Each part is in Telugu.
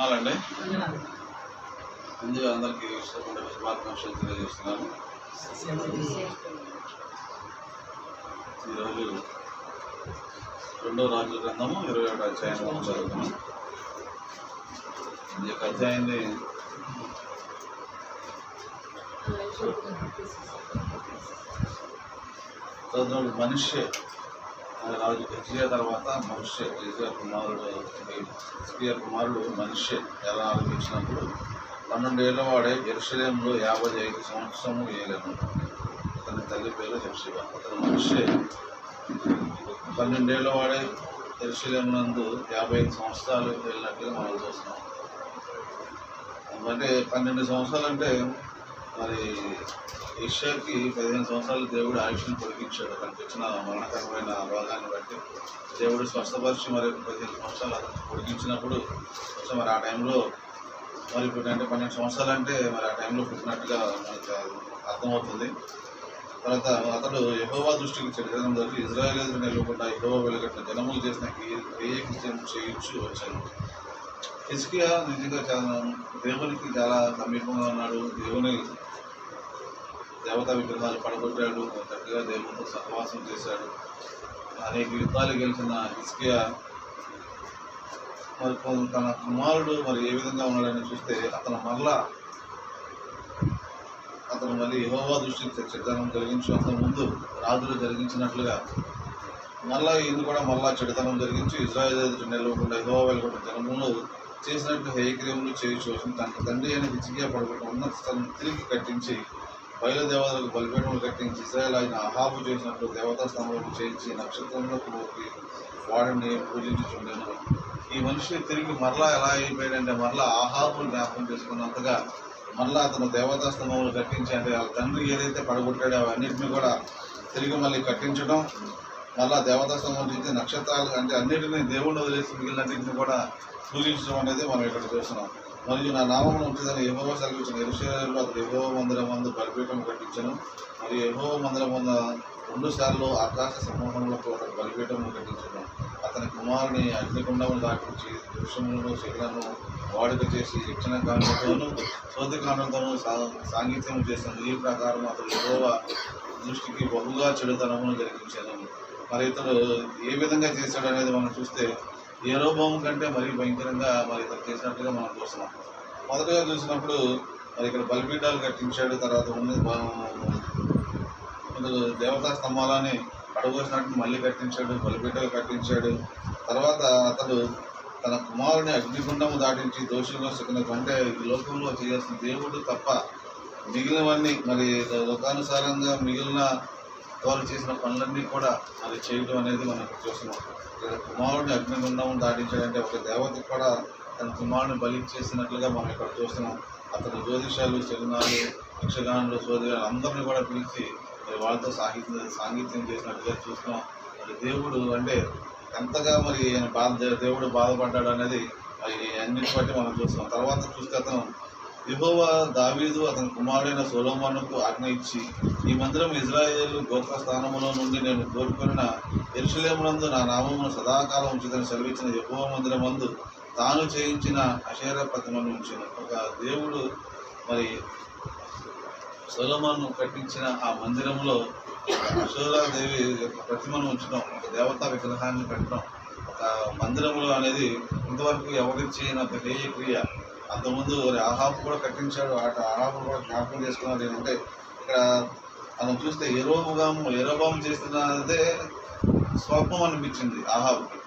వందనాలండి. ముందుగా అందరికీ ఇష్టపడే శుభాకాంక్షలు తెలియజేస్తున్నాను. ఈరోజు రెండో రాజుల గ్రంథము ఇరవై ఒకటి అధ్యాయం చదువుతున్నాం ఈ యొక్క అధ్యాయాన్ని మనిషి రాజు హెచ్రియా తర్వాత మనిషి హెచ్రియా కుమారుడు హెచ్రియా కుమారుడు మనిషి ఎలా ఆలోచించినప్పుడు పన్నెండేళ్ళ వాడే ఎరుసలేంలో యాభై ఐదు సంవత్సరము వేయలేను అతని తల్లి పేరు హెప్సిబ అతను మనిషి. పన్నెండేళ్ళ వాడే ఎరుసలేం నందు యాభై ఐదు సంవత్సరాలు వెళ్ళినట్టుగా మనం చూస్తున్నాం. అంటే పన్నెండు సంవత్సరాలు అంటే మరి ఏషియాకి పదిహేను సంవత్సరాలు దేవుడు ఆయుష్ని పొడిగించాడు. అతనికి వచ్చిన మరణకరమైన రోగాన్ని బట్టి దేవుడు స్వస్థపరిచి మరి పదిహేను సంవత్సరాలు అతను పొడిగించినప్పుడు కొంచెం మరి ఆ టైంలో మరి ఇప్పుడు అంటే పన్నెండు సంవత్సరాలు అంటే మరి ఆ టైంలో పుట్టినట్టుగా మనకి అర్థమవుతుంది. తర్వాత అతడు యహోవా దృష్టికి చెడుదనం జరిగి ఇజ్రాయల్ ఎదురు నిలవకుండా యహోవా వెలుగట్టిన జనములు చేసిన క్రియ చేయొచ్చు వచ్చాను. ఇసుకియా నిజంగా చాలా దేవునికి చాలా సమీపంగా ఉన్నాడు. దేవుని దేవతా విగ్రహాలు పడగొట్టాడు. చక్కగా దేవునితో సహవాసం చేశాడు. అనేక యుద్ధాలు గెలిచిన ఇసుకియా మరి తన కుమారుడు మరి ఏ విధంగా ఉన్నాడని చూస్తే అతను మరలా అతను మళ్ళీ యహోవా దృష్టికి చెడ్డతనం జరిగించు అతను ముందు రాజులు జరిగించినట్లుగా మళ్ళా ఈయన కూడా మళ్ళా చెడుతనం జరిగించి ఇజ్రాయల్ ఎదుట నిలవకుండా యహోవా వెళ్ళకుండా జనములు చేసినట్టు హేక్రియములు చేయొచ్చు తన తండ్రి అయిన హిజ్కియా పడకుండా ఉన్న స్థలం తిరిగి కట్టించి బయలుదేవతలకు బలిపేటములు కట్టించి ఇస్రాయల్ ఆయన అహాబు చేసినట్లు దేవతా స్తంభములు చేయించి నక్షత్రంలో పోకి వాడిని పూజించుచుండెను. ఈ మనిషి తిరిగి మరలా ఎలా అయిపోయాడంటే మరలా ఆహాబును జ్ఞాపకం చేసుకున్నంతగా మరలా అతను దేవతా స్తంభములు కట్టించి అంటే వాళ్ళ తండ్రి ఏదైతే పడగొట్టాడో అవన్నిటిని కూడా తిరిగి మళ్ళీ కట్టించడం మళ్ళా దేవతా స్తంభం నక్షత్రాలు అంటే అన్నింటినీ దేవుణ్ణి వదిలేసి మిగిలినన్నింటిని కూడా పూజించడం అనేది మనం ఇక్కడ చూస్తున్నాం. మరియు నా నామం ఉంటుందని ఎహోవ సెలవించిన ఎరుషలేములో అతడు ఎహోవ మందిరం ముందు బలిపీఠం కట్టించను. మరియు ఎహోవ మందిరం ముందు రెండు సార్లు ఆకాశ సమూహంలో అతను బలిపీఠం కట్టించను. అతని కుమారుని అగ్నికుండమును దాటించి దృశ్యములను శరీరము వాడుక చేసి యక్షణ కాండంతోనూ శోధి కాండంతోనూ సా సాంగీత్యం చేసిన ఈ ప్రకారం అతడు ఎహోవ దృష్టికి బహుగా చెడుతనమును జరిగించాను. మరి ఇతడు ఏ విధంగా చేశాడు అనేది మనం చూస్తే ఏరోభవం కంటే మరీ భయంకరంగా మరి ఇతను చేసినట్టుగా మనం చూస్తున్నాం. మొదటగా చూసినప్పుడు మరి ఇక్కడ బలిపీఠాలు కట్టించాడు తర్వాత ఉన్న దేవతా స్తంభాలని అడుగుసినట్టు మళ్ళీ కట్టించాడు బలిపీఠాలు కట్టించాడు. తర్వాత అతడు తన కుమారుని అగ్నిగుండము దాటించి దోషంలో సుఖనకు అంటే ఈ లోకంలో చేయాల్సిన దేవుడు తప్ప మిగిలినవన్నీ మరి లోకానుసారంగా మిగిలిన వారు చేసిన పనులన్నీ కూడా మరి చేయడం అనేది మనం చూస్తున్నాం. ఇక్కడ కుమారుడిని అగ్నిగుండం దాటించాడంటే ఒక దేవత కూడా తన కుమారుని బలి చేసినట్లుగా మనం ఇక్కడ చూస్తున్నాం. అతను జ్యోతిషాలు శగునాలు యక్షగానులు సోదరులు అందరినీ కూడా పిలిచి మరి వాళ్ళతో సాహిత్యం సాంగీత్యం చేసినట్టుగా చూస్తున్నాం. మరి దేవుడు అంటే ఎంతగా మరి ఆయన బాధ దేవుడు బాధపడ్డాడు అనేది మరి అన్నిటి బట్టి మనం చూస్తున్నాం. తర్వాత చూస్తే అతను యెహోవా దావీదు అతని కుమారుడైన సొలోమానుకు ఆజ్ఞ ఇచ్చి ఈ మందిరం ఇజ్రాయేల్ గోత్ర స్థానములో నుండి నేను కోరుకున్న ఎరుసలేమునందు నా నామమును సదాకాలం ఉంచుదని సెలవిచ్చిన యహోవ మందిరం మందు తాను చేయించిన అశేర ప్రతిమను ఉంచిన. ఒక దేవుడు మరి సొలోమాను కట్టించిన ఆ మందిరంలో అశోరాదేవి యొక్క ప్రతిమను ఉంచడం ఒక దేవతా విగ్రహాన్ని పెట్టడం ఒక మందిరంలో అనేది ఇంతవరకు ఎవరికి చేయని ఒక హేయ క్రియ. అంతకుముందు మరి ఆహాబు కూడా కట్టించాడు అటు ఆహాబు కూడా జ్ఞాపకం చేసుకున్నాడు. ఏంటంటే ఇక్కడ మనం చూస్తే ఎరోబాం ఎరోబాం చేస్తున్నదే స్వప్నం అనిపించింది ఆహాబుకి.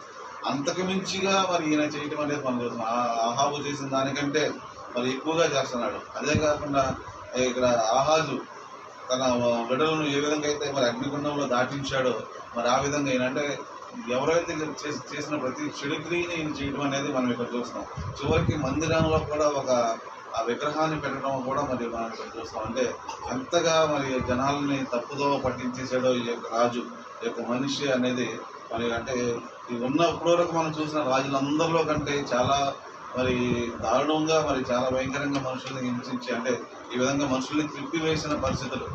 అంతకు మించిగా మరి ఈయన చేయటం అనేది మనం చూస్తున్నాం ఆ- ఆహాబు చేసిన దానికంటే మరి ఎక్కువగా చేస్తున్నాడు. అదే కాకుండా ఇక్కడ ఆహాజు తన బిడ్డలను ఏ విధంగా అయితే మరి అగ్నిగుండంలో దాటించాడో మరి ఆ విధంగా ఏంటంటే ఎవరైతే చేసి- చేసిన ప్రతి చెడు చేయడం అనేది మనం ఇక్కడ చూస్తాం చివరికి మందిరంలో కూడా ఒక ఆ విగ్రహాన్ని పెట్టడం కూడా మరి మనం ఇక్కడ చూస్తాం అంటే ఎంతగా మరి జనాలని తప్పుదో పట్టించేసాడో ఈ యొక్క రాజు ఈ యొక్క మనిషి అనేది మరి అంటే ఈ ఉన్న ఇప్పటి వరకు మనం చూసిన రాజులందరిలో కంటే చాలా మరి దారుణంగా మరి చాలా భయంకరంగా మనుషుల్ని హింసించి అంటే ఈ విధంగా మనుషుల్ని త్రిప్పివేసిన పరిస్థితులు.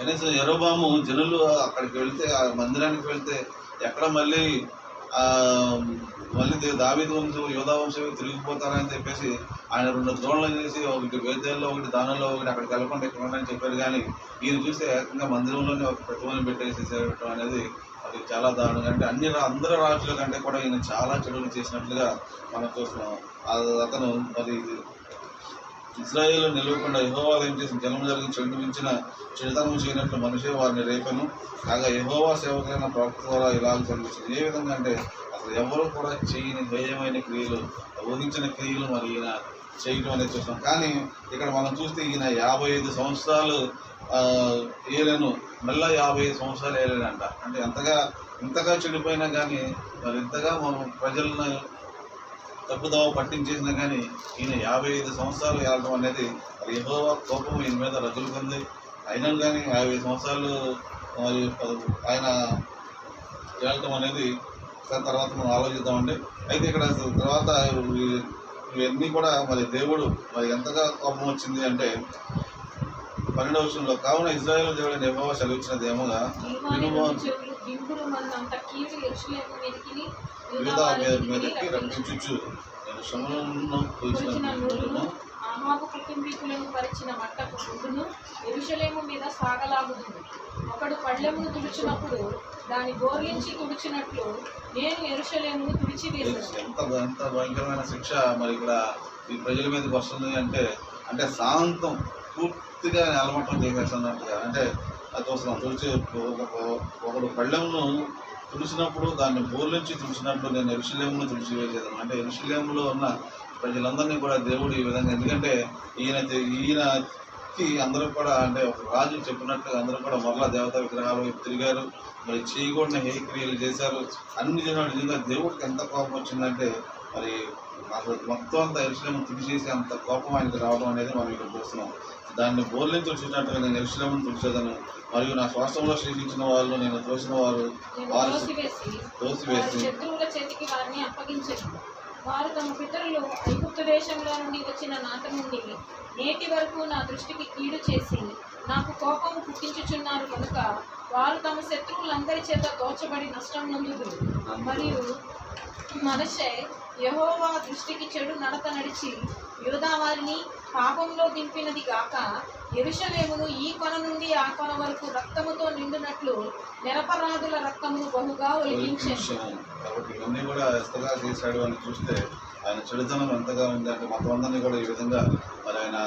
కనీసం ఎరోబాము జనులు అక్కడికి వెళ్తే ఆ మందిరానికి వెళ్తే ఎక్కడ మళ్ళీ మళ్ళీ దే- వంశం యోధా వంశం తిరిగిపోతారని చెప్పేసి ఆయన రెండు ద్రోణులు చేసి ఒకటి వేదేల్లో ఒకటి దానంలో ఒకటి అక్కడికి వెళ్ళకుండా ఇక్కడ ఉండని చెప్పారు. కానీ ఈయన చూస్తే ఏకంగా మందిరంలోనే ఒక ప్రతిమని పెట్టేసి అనేది అది చాలా దారుణంగా అంటే అన్ని అందరి రాజుల కంటే కూడా ఈయన చాలా చెడులు చేసినట్లుగా మనం చూస్తున్నాం. అతను మరి ఇజ్రాయేల్ నిలవకుండా యహోవా ఏం చేసిన జనం జరిగిన చెడు మించిన చెడుతనం చేయనట్లు మనిషే వారిని రేపను. కాగా యహోవా సేవకులైన ప్రవక్త ద్వారా ఇలాగ జరుగుతుంది. ఏ విధంగా అంటే అసలు ఎవరు కూడా చేయని దయ్యమైన క్రియలు ఊహించిన క్రియలు మరి ఈయన చేయటం అనేది చూస్తాం. కానీ ఇక్కడ మనం చూస్తే ఈయన యాభై ఐదు సంవత్సరాలు ఏలను. మెల్ల మళ్ళా యాభై ఐదు సంవత్సరాలు ఏలేనంట. అంటే ఎంతగా ఇంతగా చెడిపోయినా కానీ మరి ఇంతగా మనం ప్రజలను తప్పుదోవ పట్టించేసినా కానీ ఈయన యాభై ఐదు సంవత్సరాలు వెళ్ళడం అనేది యెహోవా కోపం ఈయన మీద రగులుకుంది. అయినా కానీ యాభై ఐదు సంవత్సరాలు ఆయన వెళ్ళటం అనేది తర్వాత మనం ఆలోచిద్దామండి. అయితే ఇక్కడ తర్వాత ఇవి- ఇవన్నీ కూడా మరి దేవుడు మరి ఎంతగా కోపం వచ్చింది అంటే పన్నెండవ విషయంలో కావున ఇజ్రాయేల్ దేవుడు యెహోవా సెలవిచ్చినది ఏమోగా యూదా మీద మీదకి రక్షించుచు నేను శ్రమలను కొలిచిన నూలును కూర్చున్న ఆహాబు కుటుంబీకులను పరిచిన మట్టపు గుండును ఎరుషలేము మీద సాగలాగుతుంది ఒకడు పళ్ళెమును తుడిచినప్పుడు దాని గోర్లించి తుడిచినట్లు నేను ఎరుషలేమును తుడిచివేశాను. ఎంత ఎంత భయంకరమైన శిక్ష మరి ఇక్కడ ఈ ప్రజల మీదకి వస్తుంది అంటే అంటే శాంతం పూర్తిగా నేలమట్టం చేసేస్తున్నట్టుగా అంటే అది వస్తున్నాం తుడిచి ఒక- ఒకడు పళ్ళెమును తుడిచినప్పుడు దాన్ని బోర్లించి నుంచి తుడిచినప్పుడు నేను ఎరుషలేమును తుడిచివేసేదాను అంటే ఎరుషలేములో ఉన్న ప్రజలందరినీ కూడా దేవుడు ఈ విధంగా ఎందుకంటే ఈయన ఈయనకి అందరూ కూడా అంటే ఒక రాజు చెప్పినట్టుగా అందరూ కూడా మరలా దేవతా విగ్రహాలు తిరిగారు. మరి చేయకూడని హే క్రియలు చేశారు. అన్ని జనాలు నిజంగా దేవుడికి ఎంత కోపం వచ్చిందంటే మరి అసలు మొత్తం అంతా ఎరుసలేము తుడిచేసి అంత కోపం ఆయనకి రావడం అనేది మనం ఇక్కడ చూస్తున్నాం. దాన్ని బోర్లించి వచ్చినట్టుగా నేను ఎరుసలేమును తుడిచేదాను. మరియు నా శ్వాసంలో శ్రీసించిన వాళ్ళు నేను తోసిన వారు తోసివేసి శత్రువుల చేతికి వారిని అప్పగించను. వారు తమ పితరులు ఐగుప్తు దేశంలో నుండి వచ్చిన నాట నుండి నేటి వరకు నా దృష్టికి కీడు చేసి నాకు కోపము పుట్టించుచున్నారు కనుక వారు తమ శత్రువులందరి చేత దోచబడి నష్టం నొందుదురు. మరియు మనషే యెహోవా దృష్టికి చెడు నడత నడిచి యూదా వారిని పాపంలో దింపినది గాక ఎరుషలేమును ఈ కొన నుండి ఆ కొన వరకు రక్తముతో నిండినట్లు నిరపరాధుల రక్తమును బహుగా ఒలిగించాను. కాబట్టి ఇవన్నీ కూడా ఎంతగా చేశాడు అని చూస్తే ఆయన చెడుతనం ఎంతగా ఉంది అంటే మొత్తం అందరినీ కూడా ఈ విధంగా మరి ఆయన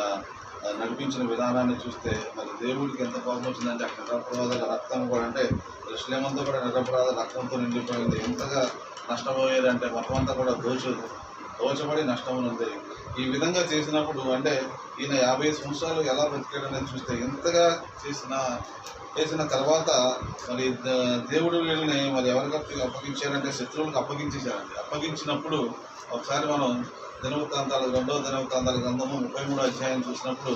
నడిపించిన విధానాన్ని చూస్తే మరి దేవుడికి ఎంత కోపం వచ్చిందంటే అక్కడ నిరపరాధుల రక్తం కూడా అంటే శ్రీమంతా కూడా నిరపరాధ రక్తంతో నిండిపోయింది. ఎంతగా నష్టపోయారంటే మొత్తం అంతా కూడా దోచు దోచబడి నష్టం ఉంది. ఈ విధంగా చేసినప్పుడు అంటే ఈయన యాభై సంవత్సరాలు ఎలా బతికాడనేది చూస్తే ఎంతగా చేసిన చేసిన తర్వాత మరి ద- దేవుడు వీళ్ళని మరి ఎవరికి అప్పగించారంటే శత్రువులకు అప్పగించేశారండి. అప్పగించినప్పుడు ఒకసారి మనం దినవృత్తాంతాలు రెండవ దినవృత్తాంతాల గ్రంథము ముప్పై మూడో అధ్యాయం చూసినప్పుడు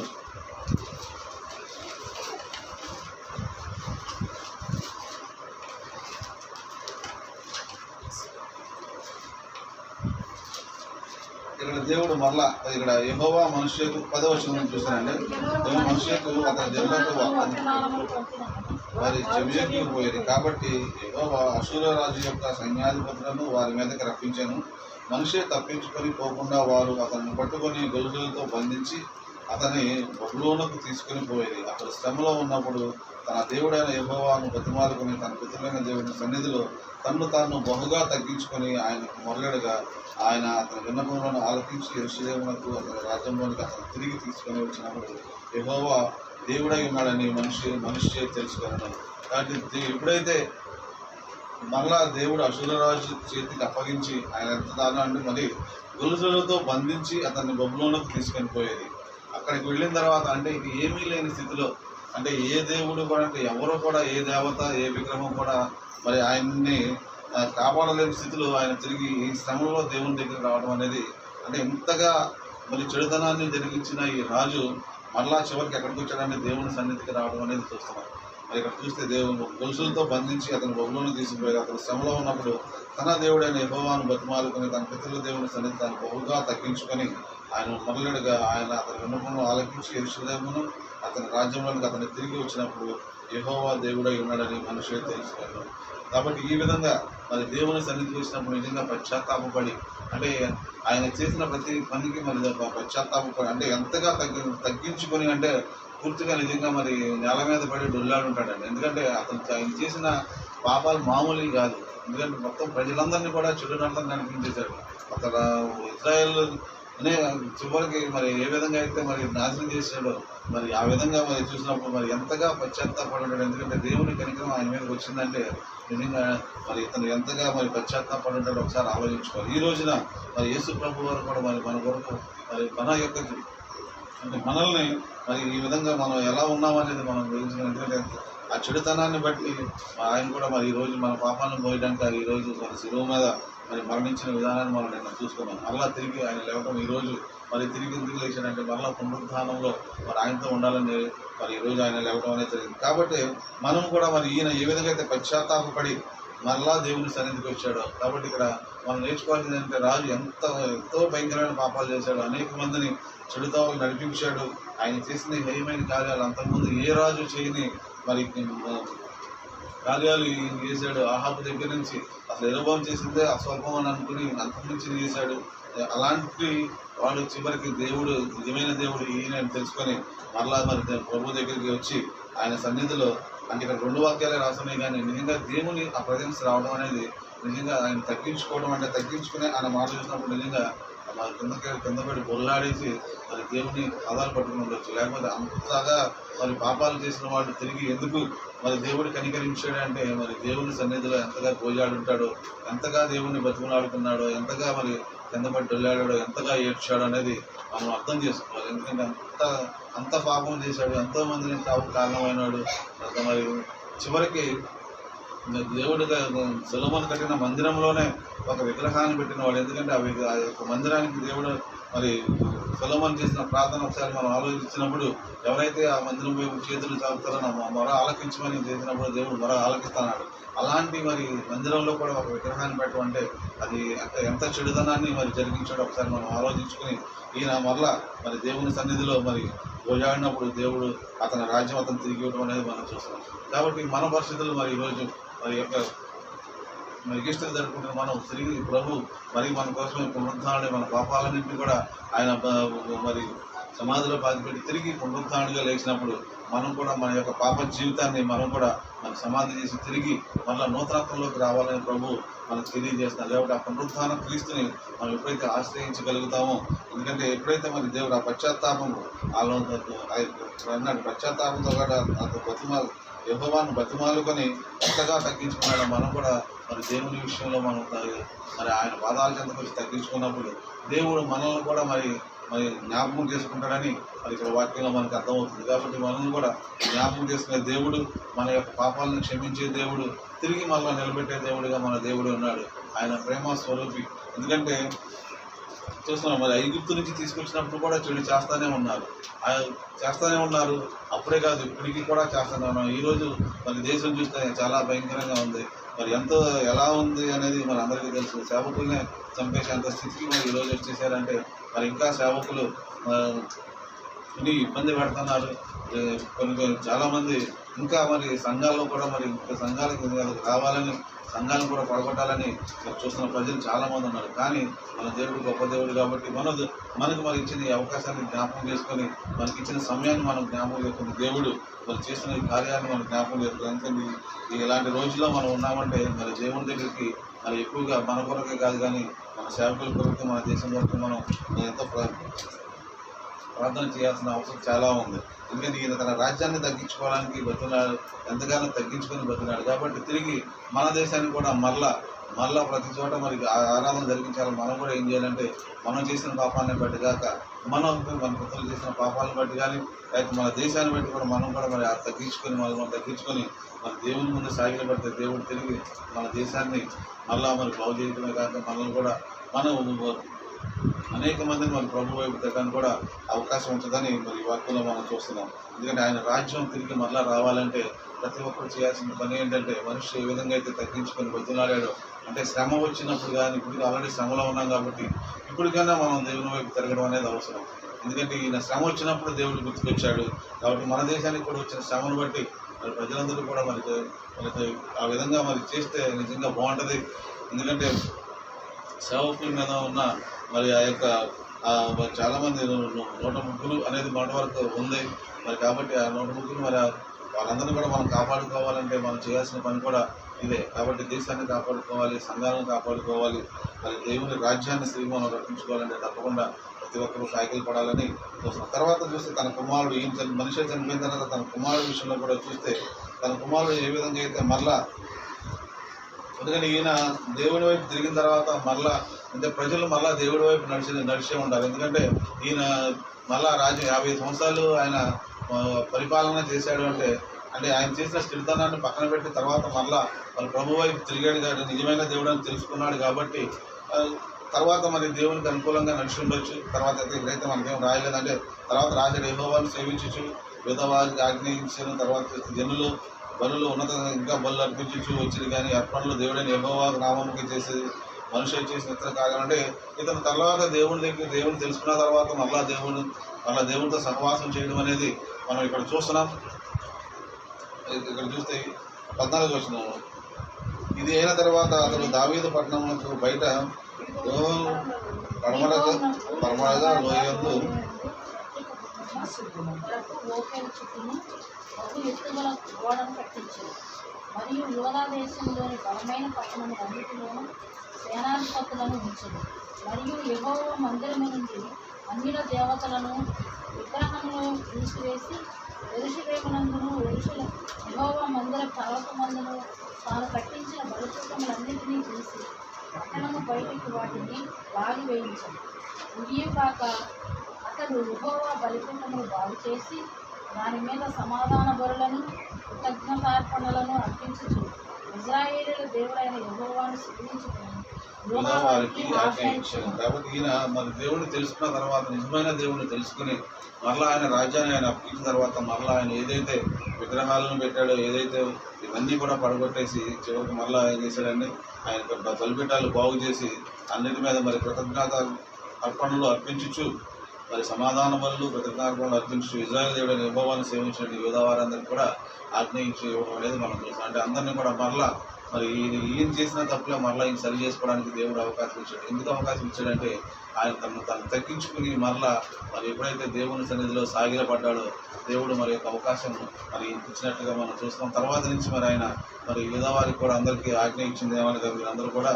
ఇక్కడ దేవుడు మరలా ఇక్కడ పదో మనుష్యకు పదవచనం చూస్తానండి. దేవుడు మనుష్యకు అతని జన్మకు వారి చెవియకి పోయేది. కాబట్టి యహోవా అశూర రాజు యొక్క సైన్యాధిపతులను వారి మీదకి రప్పించాను. మనిషే తప్పించుకొని పోకుండా వారు అతన్ని పట్టుకొని గొలుసులతో బంధించి అతని బహులోనకు తీసుకుని పోయేది. అతడు శ్రమలో ఉన్నప్పుడు తన దేవుడైన యహోవాను బతిమాలుకుని తన పితృలైన దేవుని సన్నిధిలో తన్ను తాను బహుగా తగ్గించుకొని ఆయనకు మొరగడగా ఆయన అతని విన్నపములను ఆలకించి యెరూషలేమునకు అతని రాజ్యంలోనికి అతను తిరిగి తీసుకొని వచ్చినప్పుడు ఎహోవా దేవుడై ఉన్నాడని మనిషి మనిషి తెలుసుకున్నాడు. కాబట్టి ఎప్పుడైతే మరలా దేవుడు అసురరాజు చేతికి అప్పగించి ఆయన ఎంత దారుణం అంటే మరి గొలుసులతో బంధించి అతన్ని బొబ్బులోకి తీసుకొని పోయేది. అక్కడికి వెళ్ళిన తర్వాత అంటే ఇది ఏమీ లేని స్థితిలో అంటే ఏ దేవుడు కూడా అంటే ఎవరు కూడా ఏ దేవత ఏ విగ్రహం కూడా మరి ఆయన్ని కాపాడలేని స్థితిలో ఆయన తిరిగి ఈ శ్రమంలో దేవుని దగ్గర రావడం అనేది అంటే ఇంతగా మరి చెడుతనాన్ని జరిగించిన ఈ రాజు మరలా చివరికి ఎక్కడికి వచ్చాడంటే దేవుని సన్నిధికి రావడం అనేది చూస్తున్నాం. మరి ఇక్కడ చూస్తే దేవుని గొలుసులతో బంధించి అతను బొమ్మలను తీసుకుపోయారు అతను శ్రమలో ఉన్నప్పుడు తన దేవుడైన యహోవాను బతిమాలుకొని తన పితృల దేవుని సన్నిధి తాను బహుగా తగ్గించుకొని ఆయన మరలడుగా ఆయన అతని విన్నపమును ఆలకించి ఎరుషులేమును అతని రాజ్యంలోనికి అతను తిరిగి వచ్చినప్పుడు యహోవా దేవుడై ఉన్నాడని మనుషులు తెలుసుకున్నారు. కాబట్టి ఈ విధంగా మరి దేవుని సన్నిధి వచ్చినప్పుడు నిజంగా పశ్చాత్తాపడి అంటే ఆయన చేసిన ప్రతి పనికి మరి పశ్చాత్తాపడి అంటే ఎంతగా తగ్గి తగ్గించుకొని అంటే పూర్తిగా నిజంగా మరి నేల మీద పడి డొల్లాడు ఉంటాడండి ఎందుకంటే అతను ఆయన చేసిన పాపాలు మామూలు కాదు. ఎందుకంటే మొత్తం ప్రజలందరినీ కూడా చెడునందరినీ నడిపించేశాడు అక్కడ ఇజ్రాయెల్ అనే చివరికి మరి ఏ విధంగా అయితే మరి నాశనం చేశాడో మరి ఆ విధంగా మరి చూసినప్పుడు మరి ఎంతగా పశ్చాత్తాపడుంటాడు ఎందుకంటే దేవుని కనికరం ఆయన మీదకి వచ్చిందంటే నిజంగా మరి ఇతను ఎంతగా మరి పశ్చాత్తాపడుంటాడో ఒకసారి ఆలోచించుకోవాలి. ఈ రోజున మరి యేసు ప్రభు వారు కూడా మరి మన కొరకు మరి మన యొక్క అంటే మనల్ని మరి ఈ విధంగా మనం ఎలా ఉన్నామనేది మనం గ్రహించడం ఎందుకంటే ఆ చెడుతనాన్ని బట్టి ఆయన కూడా మరి ఈ రోజు మన పాపాలను పోయడానికి ఈ రోజు మన శిలువు మీద మరి మరణించిన విధానాన్ని మనం నిన్న చూసుకున్నాం. మళ్ళా తిరిగి ఆయన లేవడం ఈ రోజు మరి తిరిగి ఎందుకు లేచాడంటే మరలా పునరుద్ధానంలో మరి ఆయనతో ఉండాలని మరి ఈ రోజు ఆయన లేవడం అనేది జరిగింది. కాబట్టి మనం కూడా మరి ఈయన ఏ విధంగా అయితే పశ్చాత్తాపడి మరలా దేవుని సన్నిధికి వచ్చాడు కాబట్టి ఇక్కడ మనం నేర్చుకోవాల్సింది ఏంటంటే రాజు ఎంత ఎంతో భయంకరమైన పాపాలు చేశాడు అనేక మందిని చెడుతో నడిపించాడు ఆయన చేసిన హేయమైన కార్యాలు అంతకుముందు ఏ రాజు చేయని మరి కార్యాలు ఈయన చేశాడు. ఆహాపు దగ్గర నుంచి అసలు ఎరుభవం చేసిందే అస్వల్పం అని అనుకుని అంతకుమించి చేశాడు. అలాంటి వాడు చివరికి దేవుడు నిజమైన దేవుడు ఈయన తెలుసుకొని మరలా మరి ప్రభు దగ్గరికి వచ్చి ఆయన సన్నిధిలో అంటే ఇక్కడ రెండు వాక్యాలే రాసున్నాయి కానీ నిజంగా దేవుని ఆ ప్రజెన్స్ రావడం అనేది నిజంగా ఆయన తగ్గించుకోవడం అంటే తగ్గించుకునే ఆయన మాట చూసినప్పుడు నిజంగా మా కిందకి కింద పడి బొల్లాడేసి మరి దేవుని ఆధార పట్టుకుని ఉండొచ్చు. లేకపోతే అంతగా మరి పాపాలు చేసిన వాడు తిరిగి ఎందుకు మరి దేవుడు కనికరించాడంటే మరి దేవుని సన్నిధిలో ఎంతగా పోజాడుంటాడో ఎంతగా దేవుణ్ణి బతుకునాడుకున్నాడో ఎంతగా మరి కింద పడి ఎంతగా ఏడ్చాడో అనేది మనం అర్థం చేసుకోవాలి. ఎందుకంటే అంత అంత పాపం చేశాడు ఎంతో మందిని కారణమైనాడు. అంత మరి చివరికి దేవుడు సులభం కట్టిన మందిరంలోనే ఒక విగ్రహాన్ని పెట్టిన వాడు ఎందుకంటే ఆ విగ్ర- యొక్క మందిరానికి దేవుడు మరి సులభం చేసిన ప్రార్థన ఒకసారి మనం ఆలోచించినప్పుడు ఎవరైతే ఆ మందిరం వైపు చేతులు చాపుతారో మొర ఆలకించమని చేసినప్పుడు దేవుడు మొర ఆలకిస్తాడు అలాంటి మరి మందిరంలో కూడా ఒక విగ్రహాన్ని పెట్టమంటే అది ఎంత ఎంత చెడుదనాన్ని మరి జరిగించాడో ఒకసారి మనం ఆలోచించుకుని ఈయన మరలా మరి దేవుని సన్నిధిలో మరి గోజాడినప్పుడు దేవుడు అతని రాజ్యం అతను తిరిగి ఇవ్వడం అనేది మనం చూస్తాం కాబట్టి మన పరిస్థితులు మరి ఈరోజు మరి యొక్క మరి ఈస్టర్ జరుపుకుంటున్న మనం తిరిగి ప్రభు మరి మన కోసం పునరుద్ధారణ మన పాపాలన్నింటినీ కూడా ఆయన మరి సమాధిలో పాతిపెట్టి తిరిగి పునరుద్ధారణగా లేచినప్పుడు మనం కూడా మన యొక్క పాప జీవితాన్ని మనం కూడా మన సమాధి చేసి తిరిగి మళ్ళీ నూతనత్వంలోకి రావాలని ప్రభు మనకు తెలియజేస్తున్నారు. కాబట్టి ఆ పునరుద్ధాన క్రీస్తుని మనం ఎప్పుడైతే ఆశ్రయించగలుగుతామో ఎందుకంటే ఎప్పుడైతే మరి దేవుడు ఆ పశ్చాత్తాపం వాళ్ళు అన్నాడు పశ్చాత్తాపంతో కూడా అంత బతిమాలు యహోవాను బతిమాలుకొని ఎంతగా తగ్గించుకున్నాడో మనం కూడా మరి దేవుని విషయంలో మనం మరి ఆయన పాదాల చెంతకు వచ్చి తగ్గించుకున్నప్పుడు దేవుడు మనల్ని కూడా మరి మరి జ్ఞాపకం చేసుకుంటాడని మరి ఇక్కడ వాక్యంలో మనకు అర్థమవుతుంది. కాబట్టి మనల్ని కూడా జ్ఞాపకం చేసుకునే దేవుడు మన యొక్క పాపాలను క్షమించే దేవుడు తిరిగి మనల్ని నిలబెట్టే దేవుడిగా మన దేవుడు ఉన్నాడు. ఆయన ప్రేమ స్వరూపి. ఎందుకంటే చూస్తున్నాం. మరి ఐగుప్తు నుంచి తీసుకొచ్చినప్పుడు కూడా చూడండి చేస్తానే ఉన్నారు. ఆ చేస్తానే ఉన్నారు. అప్పుడే కాదు ఇప్పటికీ కూడా చేస్తానే ఉన్నారు ఈరోజు మరి దేశం చూస్తే చాలా భయంకరంగా ఉంది. మరి ఎంతో ఎలా ఉంది అనేది మరి అందరికీ తెలుసు. సేవకుల్ని చంపేసేంత స్థితికి మరి ఈ రోజు వచ్చేసారంటే మరి ఇంకా సేవకులు ఆ, ఇన్ని ఇబ్బంది పెడుతున్నారు? కొన్ని కొన్ని చాలామంది ఇంకా మరి సంఘాల్లో కూడా మరి ఇంకా సంఘాలకు రావాలని సంఘాలను కూడా పడగొట్టాలని చూస్తున్న ప్రజలు చాలామంది ఉన్నారు. కానీ మన దేవుడు గొప్ప దేవుడు కాబట్టి మన మనకు మరి ఇచ్చిన ఈ అవకాశాన్ని జ్ఞాపకం చేసుకొని మనకి ఇచ్చిన సమయాన్ని మనం జ్ఞాపకం చేసుకుని దేవుడు మరి చేస్తున్న ఈ కార్యాన్ని మనం జ్ఞాపకం చేసుకుని ఎందుకంటే ఇలాంటి రోజుల్లో మనం ఉన్నామంటే మరి దేవుని దగ్గరికి మరి ఎక్కువగా మన కొరకే కాదు కానీ మన సేవకుల కొరకు మన దేశం కొరకు మనం ఎంతో ప్రార్థన చేయాల్సిన అవసరం చాలా ఉంది. ఎందుకంటే ఈయన తన రాజ్యాన్ని తగ్గించుకోవడానికి బతున్నాడు ఎంతగానో తగ్గించుకొని బతున్నాడు కాబట్టి తిరిగి మన దేశాన్ని కూడా మళ్ళా మళ్ళా ప్రతి చోట మరి ఆ- ఆరాధన జరిగించాలి మనం కూడా ఏం చేయాలంటే మనం చేసిన పాపాన్ని బట్టి కాక మనం మన పుత్రులు చేసిన పాపాలను బట్టి కానీ లేకపోతే మన దేశాన్ని బట్టి కూడా మనం కూడా మరి తగ్గించుకొని మనం మనం తగ్గించుకొని మన దేవుని ముందు సాగిన పడితే దేవుడు తిరిగి మన దేశాన్ని మళ్ళా మరి బాగు చేయడమే కాక మనల్ని కూడా మనం అనేక మందిని మన ప్రభు వైపు తగ్గడానికి కూడా అవకాశం ఉంటుందని మరి వార్తల్లో వాక్యంలో మనం చూస్తున్నాం. ఎందుకంటే ఆయన రాజ్యం తిరిగి మరలా రావాలంటే ప్రతి ఒక్కరు చేయాల్సిన పని ఏంటంటే మనిషి ఏ విధంగా అయితే తగ్గించుకొని బతులాడాడో అంటే శ్రమ వచ్చినప్పుడు కానీ ఇప్పుడు ఆల్రెడీ శ్రమలో ఉన్నాం కాబట్టి ఇప్పటికైనా మనం దేవుని వైపు తిరగడం అనేది అవసరం. ఎందుకంటే ఈయన శ్రమ వచ్చినప్పుడు దేవుడు గుర్తుకొచ్చాడు కాబట్టి మన దేశానికి కూడా వచ్చిన శ్రమను బట్టి మరి ప్రజలందరూ కూడా మరి మరి ఆ విధంగా మరి చేస్తే నిజంగా బాగుంటుంది. ఎందుకంటే సేవకుల మీద ఉన్న మరి ఆ యొక్క చాలామంది చాలా మంది నూట ముగ్గురు అనేది మాట వరకు ఉంది. మరి కాబట్టి ఆ నూట ముగ్గురు మరి వాళ్ళందరినీ కూడా మనం కాపాడుకోవాలంటే మనం చేయాల్సిన పని కూడా ఇదే. కాబట్టి దేశాన్ని కాపాడుకోవాలి సంఘాలను కాపాడుకోవాలి మరి దేవుని రాజ్యాన్ని స్త్రీ మనం రక్షించుకోవాలంటే తప్పకుండా ప్రతి ఒక్కరూ సాయకులు పడాలని చూస్తాం తర్వాత చూస్తే తన కుమారుడు ఈయన మనిషి చనిపోయిన తర్వాత తన కుమారుడు విషయంలో కూడా చూస్తే తన కుమారుడు ఏ విధంగా అయితే మరలా ఎందుకంటే ఈయన దేవుడి వైపు తిరిగిన తర్వాత మళ్ళా అంటే ప్రజలు మళ్ళా దేవుడి వైపు నడిచి నడిచే ఉండాలి. ఎందుకంటే ఈయన మళ్ళా రాజ్యం యాభై సంవత్సరాలు ఆయన పరిపాలన చేశాడు అంటే అంటే ఆయన చేసిన స్థిరతనాన్ని పక్కన పెట్టి తర్వాత మళ్ళా వాళ్ళు ప్రభు వైపు తిరిగాడు కాబట్టి నిజమైన దేవుడు అని తెలుసుకున్నాడు కాబట్టి తర్వాత మరి దేవునికి అనుకూలంగా నడిచి ఉండొచ్చు. తర్వాత అయితే ఇక్కడైతే మనకేం రాయలేదు రాయలేదంటే తర్వాత రాజు యెహోవాను సేవించచ్చు విధవారికి ఆజ్ఞయించాను తర్వాత జనులు బలులు ఉన్నత ఇంకా బలు అర్పించు వచ్చింది కానీ అర్పణలు దేవుడైన యెహోవా నామముకి చేసి మనుషులు చేసిన ఇతర కార్యం అంటే ఇతను తర్వాత దేవుడి దగ్గర దేవుని తెలుసుకున్న తర్వాత మళ్ళా దేవుడు మళ్ళా దేవునితో సహవాసం చేయడం అనేది మనం ఇక్కడ చూస్తున్నాం. ఇక్కడ చూస్తే పద్నాలుగు వచ్చిన ఇది అయిన తర్వాత అతను దావీదు పట్టణంకు బయట యెహోవా పడమరగా పడమరగా లోయందు ఓపెన్ చుట్టూను బహు ఎత్తుగల గోడను కట్టించారు మరియు యోధా దేశంలోని బలమైన పట్టణము అన్నిటిలోనూ సేనాధిపతులను ఉంచింది మరియు యెహోవ మందిరము నుండి అన్నిల దేవతలను విగ్రహంలో తీసివేసి ఎరుషులేమునందును ఎరుషుల యెహోవ మందిర పర్వతమందును తాను కట్టించిన బలిపీఠములన్నిటినీ తీసి పట్టణము బయటికి వాటిని లాగి వేయించాడు ఇవి కాక అతడు యెహోవా బలిపీఠమును బాగు చేసి దాని మీద సమాధాన బరులను కృతజ్ఞతార్పణలను అర్పించుచు ఇజ్రాయేలీల దేవుడైన యెహోవాను ఆజ్ఞయించాను. కాబట్టి ఈయన మరి దేవుడిని తెలుసుకున్న తర్వాత నిజమైన దేవుడిని తెలుసుకుని మరలా ఆయన రాజ్యాన్ని ఆయన అప్పగించిన తర్వాత మరలా ఆయన ఏదైతే విగ్రహాలను పెట్టాడో ఏదైతే ఇవన్నీ కూడా పడగొట్టేసి చివరికి మరలా ఏం చేశాడండి ఆయన బలిపీఠాలు బాగు చేసి అన్నిటి మీద మరి కృతజ్ఞత అర్పణలు అర్పించచ్చు మరి సమాధాన బలు కృతజ్ఞార్పణలు అర్పించు ఇజ్రాయల్ దేవుడైన యెహోవాను సేవించిన యోధా వారందరికీ కూడా ఆజ్ఞయించి ఇవ్వడం అనేది మనం చూస్తాం అంటే అందరినీ కూడా మరలా మరి ఈయన ఏం చేసినా తప్పులే మరలా ఈయన సరి చేసుకోవడానికి దేవుడు అవకాశం ఇచ్చాడు. ఎందుకు అవకాశం ఇచ్చాడంటే ఆయన తను తను తగ్గించుకుని మరలా మరి ఎప్పుడైతే దేవుని సన్నిధిలో సాగిలపడ్డాడో దేవుడు మరి యొక్క అవకాశం మరి ఇచ్చినట్లుగా ఇచ్చినట్టుగా మనం చూస్తాం తర్వాత నుంచి మరి ఆయన మరి యుధవారికి కూడా అందరికీ ఆజ్ఞ ఇచ్చింది ఏమని మీరు అందరూ కూడా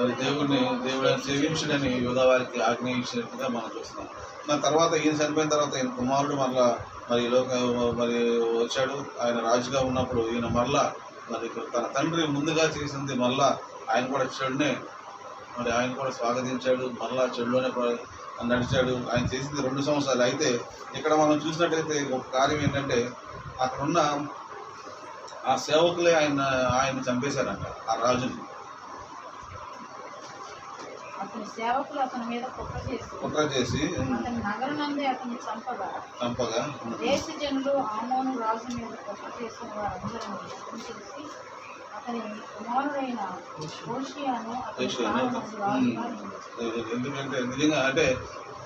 మరి దేవుడిని దేవుడు సేవించడని యోధావారికి ఆజ్ఞ మనం చూస్తున్నాం. నా తర్వాత ఈయన చనిపోయిన తర్వాత ఈయన కుమారుడు మరలా మరి లోక మరి వచ్చాడు. ఆయన రాజుగా ఉన్నప్పుడు ఈయన మరలా మరి తన తండ్రి ముందుగా చేసింది మళ్ళా ఆయన కూడా చెడునే మరి ఆయన కూడా స్వాగతించాడు. మళ్ళా చెడులోనే నడిచాడు. ఆయన చేసింది రెండు సంవత్సరాలు. అయితే ఇక్కడ మనం చూసినట్టయితే ఒక కార్యం ఏంటంటే అక్కడున్న ఆ సేవకులే ఆయన ఆయన చంపేశారంట ఆ రాజుని. అతని సేవకులు అతని మీద కుట్ర చేసి కుట్ర చేసి అతని నగరం నందే అతన్ని చంపగా. చంపగా. దేశ జనులు ఆమోను రాజు మీద కుట్ర చేసిన వారందరూ యుద్ధం చేసి అతని కుమారుడైన అతని నియమించాడు. ఎందుకంటే నిజంగా అంటే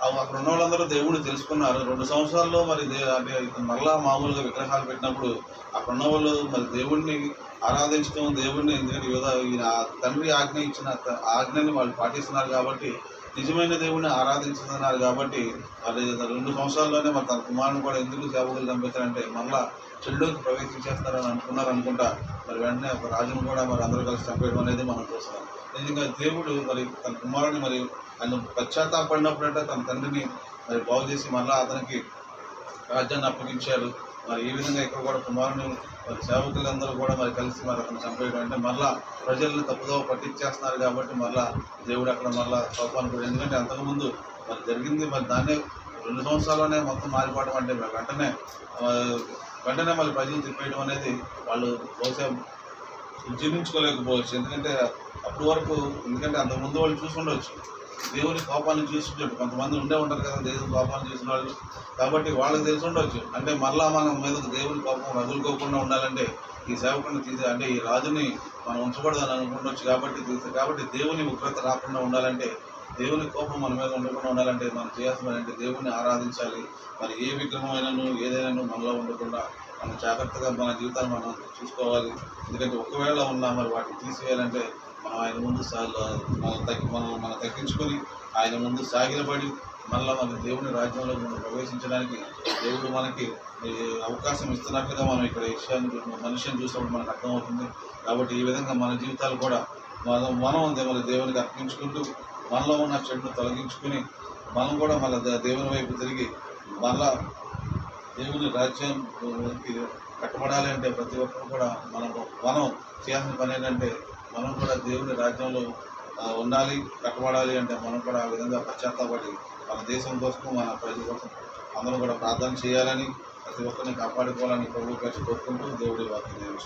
అక్కడ ఉన్న వాళ్ళందరూ దేవుడిని తెలుసుకున్నారు. రెండు సంవత్సరాల్లో మరి దే అంటే మరలా మామూలుగా విగ్రహాలు పెట్టినప్పుడు అక్కడ ఉన్న వాళ్ళు మరి దేవుడిని ఆరాధించడం దేవుడిని ఎందుకంటే యోధ ఈయన తండ్రి ఆజ్ఞ ఇచ్చిన త- ఆజ్ఞని వాళ్ళు పాటిస్తున్నారు కాబట్టి నిజమైన దేవుడిని ఆరాధించుతున్నారు కాబట్టి మరి రెండు సంవత్సరాల్లోనే మరి తన కుమారుని కూడా ఎందుకు సేవకులు చంపేశారంటే మరలా చెడులోకి ప్రవేశించేస్తారని అనుకున్నారు అనుకుంటా మరి వెంటనే ఒక రాజును కూడా మరి అందరూ కలిసి చంపేయడం అనేది మనం చూస్తాం నిజంగా దేవుడు మరి తన కుమారుని మరి ఆయన పశ్చాత్తాపడినప్పుడంటే తన తండ్రిని మరి బాగు చేసి మళ్ళీ అతనికి రాజ్యాన్ని అప్పగించారు. మరి ఈ విధంగా ఇక్కడ కూడా కుమారుని మరి సేవకులందరూ కూడా మరి కలిసి మరి అతను చంపేయడం అంటే మళ్ళా ప్రజల్ని తప్పుదోవ పట్టించేస్తున్నారు కాబట్టి మళ్ళా దేవుడు అక్కడ మళ్ళా కోపాన్ని కూడా ఎందుకంటే అంతకుముందు మరి జరిగింది మరి దాన్నే రెండు సంవత్సరాల్లోనే మొత్తం మారిపోవడం అంటే మరి వెంటనే వెంటనే మళ్ళీ ప్రజలు తిప్పేయడం అనేది వాళ్ళు బహుశా జీర్ణించుకోలేకపోవచ్చు ఎందుకంటే అప్పటి వరకు ఎందుకంటే అంతకుముందు వాళ్ళు చూసి ఉండవచ్చు దేవుని కోపాన్ని చూసుకుంటాడు కొంతమంది ఉండే ఉంటారు కదా దేవుని కోపాన్ని చూసిన వాళ్ళు. కాబట్టి వాళ్ళకి తెలిసి ఉండొచ్చు. అంటే మరలా మనం మీద దేవుని కోపం రగులుకోకుండా ఉండాలంటే ఈ సేవకుని తీసే అంటే ఈ రాజుని మనం ఉంచకూడదని అనుకుంటొచ్చు కాబట్టి తీసే. కాబట్టి దేవుని ఉగ్రత రాకుండా ఉండాలంటే దేవుని కోపం మన మీద ఉండకుండా ఉండాలంటే మనం చేయాల్సిన అంటే దేవుని ఆరాధించాలి. మరి ఏ విగ్రహమైనను ఏదైనాను మనలో ఉండకుండా మనం జాగ్రత్తగా మన జీవితాన్ని మనం చూసుకోవాలి. ఎందుకంటే ఒకవేళ ఉన్నా మరి వాటిని తీసివేయాలంటే మనం ఆయన ముందు సాగు మనం తగ్గి మనం మనం తగ్గించుకొని ఆయన ముందు సాగిలపడి మళ్ళీ మన దేవుని రాజ్యంలో మనం ప్రవేశించడానికి దేవుడు మనకి అవకాశం ఇస్తున్నట్లుగా మనం ఇక్కడ విషయాన్ని మనిషిని చూసినప్పుడు మనకు అర్థమవుతుంది. కాబట్టి ఈ విధంగా మన జీవితాలు కూడా మనం మనం మన దేవునికి అర్పించుకుంటూ మనలో ఉన్న చెడును తొలగించుకుని మనం కూడా మళ్ళీ దేవుని వైపు తిరిగి మళ్ళా దేవుని రాజ్యానికి కట్టుబడాలి అంటే ప్రతి ఒక్కరు కూడా మనం మనం చేయాల్సిన పని ఏంటంటే మనం కూడా దేవుని రాజ్యంలో ఉండాలి కట్టబడాలి అంటే మనం కూడా ఆ విధంగా పశ్చాత్తాపడి మన దేశం కోసం మన ప్రజల కోసం అందరం కూడా ప్రార్థన చేయాలని ప్రతి ఒక్కరిని కాపాడుకోవాలని ప్రభు కోరుకుంటూ దేవుడి వాక్యం.